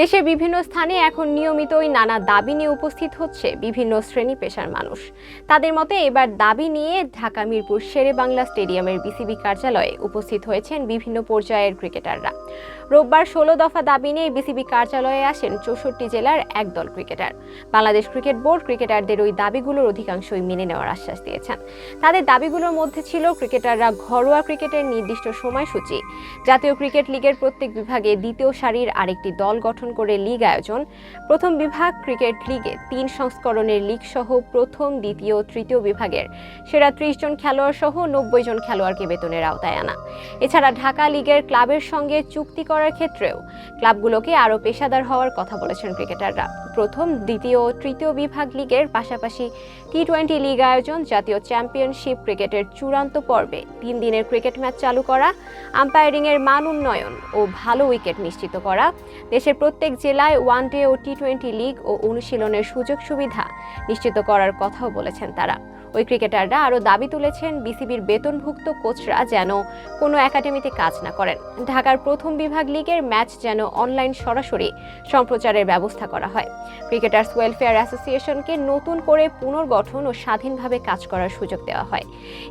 দেশের বিভিন্ন স্থানে এখন নিয়মিতই নানা দাবি নিয়ে উপস্থিত হচ্ছে বিভিন্ন শ্রেণি পেশার মানুষ। তাদের মতে এবার দাবি নিয়ে ঢাকা, মিরপুর শেরে বাংলা স্টেডিয়ামের বিসিবি কার্যালয়ে উপস্থিত হয়েছেন বিভিন্ন পর্যায়ের ক্রিকেটাররা। রোববার ষোলো দফা দাবি নিয়ে বিসিবি কার্যালয়ে আসেন চৌষট্টি জেলার একদল ক্রিকেটার। বাংলাদেশ ক্রিকেট বোর্ড ক্রিকেটারদের ওই দাবিগুলোর অধিকাংশই মেনে নেওয়ার আশ্বাস দিয়েছেন। তাদের দাবিগুলোর মধ্যে ছিল ক্রিকেটাররা ঘরোয়া ক্রিকেটের নির্দিষ্ট সময়সূচি, জাতীয় ক্রিকেট লিগের প্রত্যেক বিভাগে দ্বিতীয় সারির আরেকটি দল গঠন করে লিগ আয়োজন। প্রথম বিভাগ ক্রিকেট লিগে তিন সংস্করণের লিগ সহ প্রথম, দ্বিতীয় তৃতীয় বিভাগের সেরা ত্রিশ জন খেলোয়াড় সহ নব্বই জন খেলোয়াড়কে বেতনের আওতায় আনা। এছাড়া ঢাকা লিগের ক্লাবের সঙ্গে চুক্তি করার ক্ষেত্রেও ক্লাবগুলোকে আরও পেশাদার হওয়ার কথা বলেছেন ক্রিকেটাররা। প্রথম, দ্বিতীয় তৃতীয় বিভাগ লিগের পাশাপাশি টি টোয়েন্টি লিগ আয়োজন, জাতীয় চ্যাম্পিয়নশিপ ক্রিকেটের চূড়ান্ত পর্বে তিন দিনের ক্রিকেট ম্যাচ চালু করা, আম্পায়ারিংয়ের মান উন্নয়ন ও ভালো উইকেট নিশ্চিত করা, দেশের প্রত্যেক জেলায় ওয়ান ডে ও টি টোয়েন্টি লিগ ও অনুশীলনের সুযোগ সুবিধা নিশ্চিত করার কথাও বলেছেন তারা। ওই ক্রিকেটাররা আরও দাবি তুলেছেন বিসিবির বেতনভুক্ত কোচরা যেন কোনো একাডেমিতে কাজ না করেন। ঢাকার প্রথম বিভাগ লিগের ম্যাচ যেন অনলাইন সরাসরি সম্প্রচারের ব্যবস্থা করা হয়। ক্রিকেটার্স ওয়েলফেয়ার অ্যাসোসিয়েশনকে নতুন করে পুনর্গঠন ও স্বাধীনভাবে কাজ করার সুযোগ দেওয়া হয়।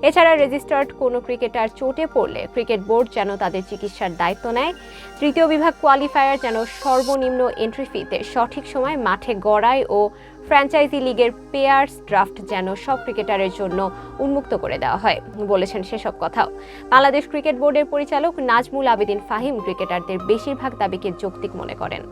এছাড়া রেজিস্টার্ড কোনো ক্রিকেটার চোটে পড়লে ক্রিকেট বোর্ড যেন তাদের চিকিৎসার দায়িত্ব নেয়। তৃতীয় বিভাগ কোয়ালিফায়ার যেন সর্বনিম্ন এন্ট্রি ফিতে সঠিক সময় মাঠে গড়ায় ও ফ্র্যাঞ্চাইজি লিগের পেয়ার্স ড্রাফট যেন সব ক্রিকেটারের জন্য উন্মুক্ত করে দেওয়া হয়, বলেছেন সেসব কথাও। বাংলাদেশ ক্রিকেট বোর্ডের পরিচালক নাজমুল আবেদিন ফাহিম ক্রিকেটারদের বেশিরভাগ দাবিকে যৌক্তিক মনে করেন।